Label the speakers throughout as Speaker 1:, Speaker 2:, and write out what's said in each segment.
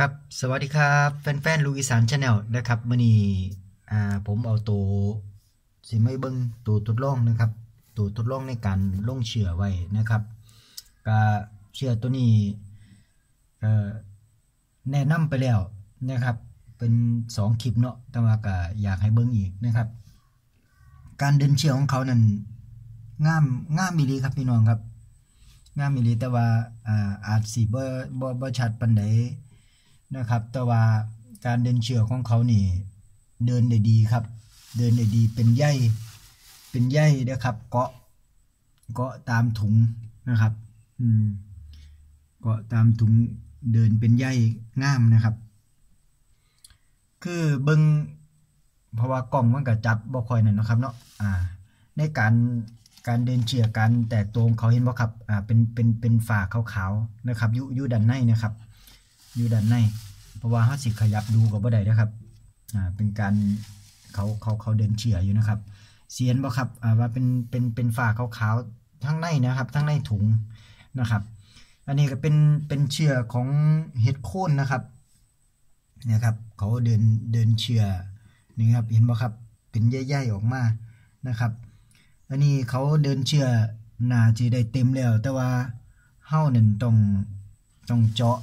Speaker 1: ครับ สวัสดีครับ แฟนๆลูกอีสานชาแนลนะครับมื่อนี้อ่าผมเอาตัวสิไม่เบิ้งตัวทดลองนะครับตัวทดลองในการลงเชื่อไว้นะครับก็เชื่อตัวนี้เอ่อแนะนำไปแล้วนะครับ เป็นสองคลิปเนาะแต่ว่าก็อยากให้เบิ้งอีกนะครับ การเดินเชื่อของเขานั้นง่ามง่ามมีดีครับพี่น้องครับง่ามมีดีแต่ว่าอ่าอาจสิบ่บ่บ่ชัดปานใด นะครับ แต่ว่าการเดินเชือกของเขานี่ เดินได้ดีครับ เดินได้ดีเป็นใยเป็นใยนะครับ เกาะเกาะตามถุงนะครับ อืม เกาะตามถุงเดินเป็นใยงามนะครับ คือเบิงเพราะว่ากล้องมันก็จับบ่คอยนั่นนะครับ เนาะอ่า ในการการเดินเชือกการแตกตัวของเขาเห็นบ่ครับ อ่า เป็น เป็น เป็นฝาขาวๆ นะครับยู่อยู่ด้านในนะครับ อยู่ด้านใน เพราะว่าเฮาสิขยับดูก็บ่ได้นะครับอ่าเป็นการเขาเขาเขาเดินเฉื่ออยู่นะครับเสียนบ่ครับอ่าว่าเป็นเป็นเป็นฝ้าขาวๆทั้งในนะครับทั้งในถุงนะครับ อันนี้ก็เป็นเป็นเชื่อของเห็ดโคนนะครับนี่ยครับเขาเดินเดินเชื่อนี่ครับเห็นบ่ครับเป็นใยๆออกมานะครับ อันนี้เขาเดินเชื่อน่าจะได้เต็มแล้ว แต่ว่าเฮานั่นต้องต้องเจาะ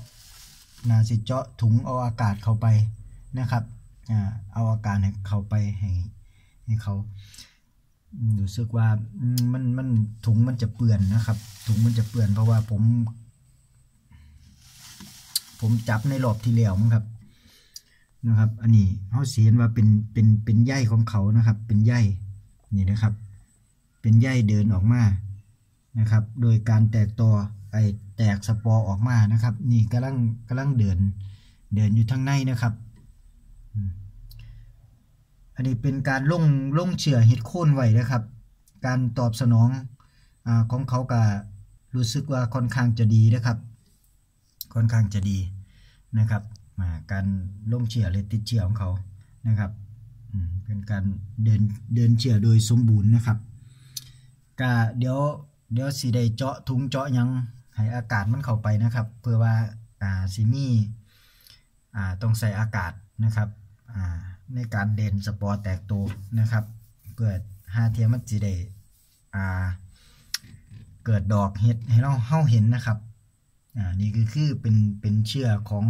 Speaker 1: นาสิเจาะถุงเอาอากาศเข้าไปนะครับอ่าเอาอากาศเข้าไปให้ให้เขารู้สึกว่ามมันมันถุงมันจะเปื่อนนะครับ ถุงมันจะเปื่อนเพราะว่าผม ผมจับในรอบที่แล้วมั้งครับนะครับ อันนี้เขาเสียนว่าเป็นเป็นเป็นใยของเขานะครับ เป็นใยนี่นะครับ เป็นใยเดินออกมา นะครับ โดยการแตกตัวไอแตกสปอร์ออกมานะครับ นี่กำลังกำลังเดินเดินอยู่ทางในนะครับ อันนี้เป็นการล่งล่งเชื่อเห็ดโค่นไว้นะครับ การตอบสนองอาของเขาก็รู้สึกว่าค่อนข้างจะดีนะครับ ค่อนข้างจะดีนะครับาการล่งเชื่อหรือติดเชื่อของเขานะครับเป็นการเดินเดินเชื่อโดยสมบูรณ์นะครับก็เดี๋ยว เดี๋ยวสิได้เจาะถุงเจาะยังให้อากาศมันเข้าไปนะครับ เพื่อว่าอ่าสิมีอ่าต้องใส่อากาศนะครับอ่าในการเด่นสปอร์แตกตัวนะครับ เพื่อหาเทียมมันสิได้อ่าเกิดดอกเห็ดให้เราเฮาเห็นนะครับอ่านี่คือคือเป็นเป็นเชื่อของ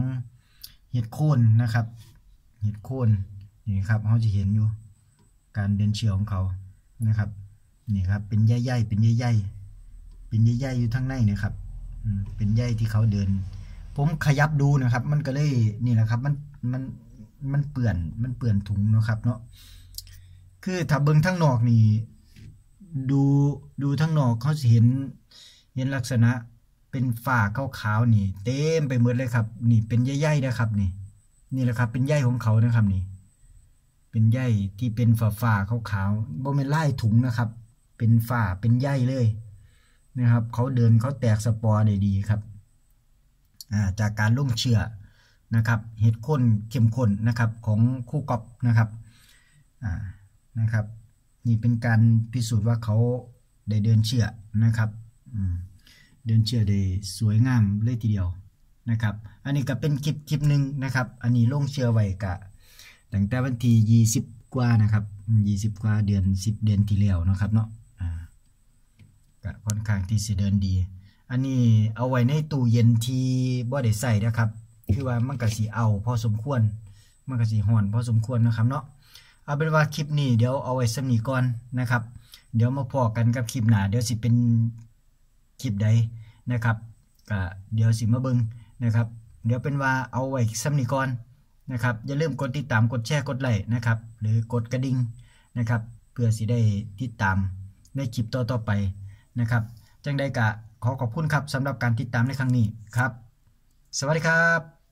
Speaker 1: เห็ดโคนนะครับเห็ดโคนนี่ครับเขาจะเห็นอยู่ การเดินเชื่อของเขานะครับนี่ครับเป็นใยๆเป็นใยๆ เป็นใยๆอยู่ทั้งในนะครับเป็นใยที่เขาเดิน ผมขยับดูนะครับ มันก็เลยนี่แหละครับ มันมันมันเปื่อนมันเปื่อนถุงนะครับ เนาะคือถ้าเบิ่งทั้งนอกนี่ดูดูทั้งนอกเขาเห็นเห็นลักษณะเป็นฝ้าขาวๆนี่ เต็มไปหมดเลยครับ นี่เป็นใยๆนะครับ นี่ นี่แหละครับ เป็นใยของเขานะครับนี่ เป็นใยที่เป็นฝาฝาๆขาวๆบ่แม่นลายถุงนะครับ เป็นฝ่าเป็นใยเลย นะครับเขาเดินเขาแตกสปอร์ได้ดีครับาจากการลุ่มเชื่อนะครับเห็ดข้นเข้มข้นนะครับของคู่กอบนะครับนะครับ นี่เป็นการพิสูจน์ว่าเขาได้เดินเชื่อนะครับเดินเชื่อได้สวยงามเลยทีเดียวนะครับ อันนี้ก็เป็นคลิปคลิปหนึ่งนะครับ อันนี้ลงเชื่อไว้กะตั้งแต่วันที่20กว่านะครับอืม20กว่าเดือน10เดือนที่แล้วนะครับเนาะ ก็ค่อนข้างที่สิเดินดี อันนี้เอาไว้ในตู้เย็นที่บ่ได้ใส่นะครับ คือว่ามันก็สิเอาพอสมควร มันก็สิฮ้อนพอสมควรนะครับเนาะ เอาเป็นว่าคลิปนี้เดี๋ยวเอาไว้สำนีก่อนนะครับ เดี๋ยวมาพอกันกับคลิปหน้า เดี๋ยวสิเป็นคลิปใดนะครับก็เดี๋ยวสิมาเบิ่งนะครับ เดี๋ยวเป็นว่าเอาไว้สำนีก่อนนะครับ อย่าลืมกดติดตาม กดแชร์ กดไลค์นะครับ หรือกดกระดิ่งนะครับ เพื่อสิได้ติดตามในคลิปต่อๆไป นะครับจังใดกะขอขอบคุณครับสำหรับการติดตามในครั้งนี้ครับ สวัสดีครับ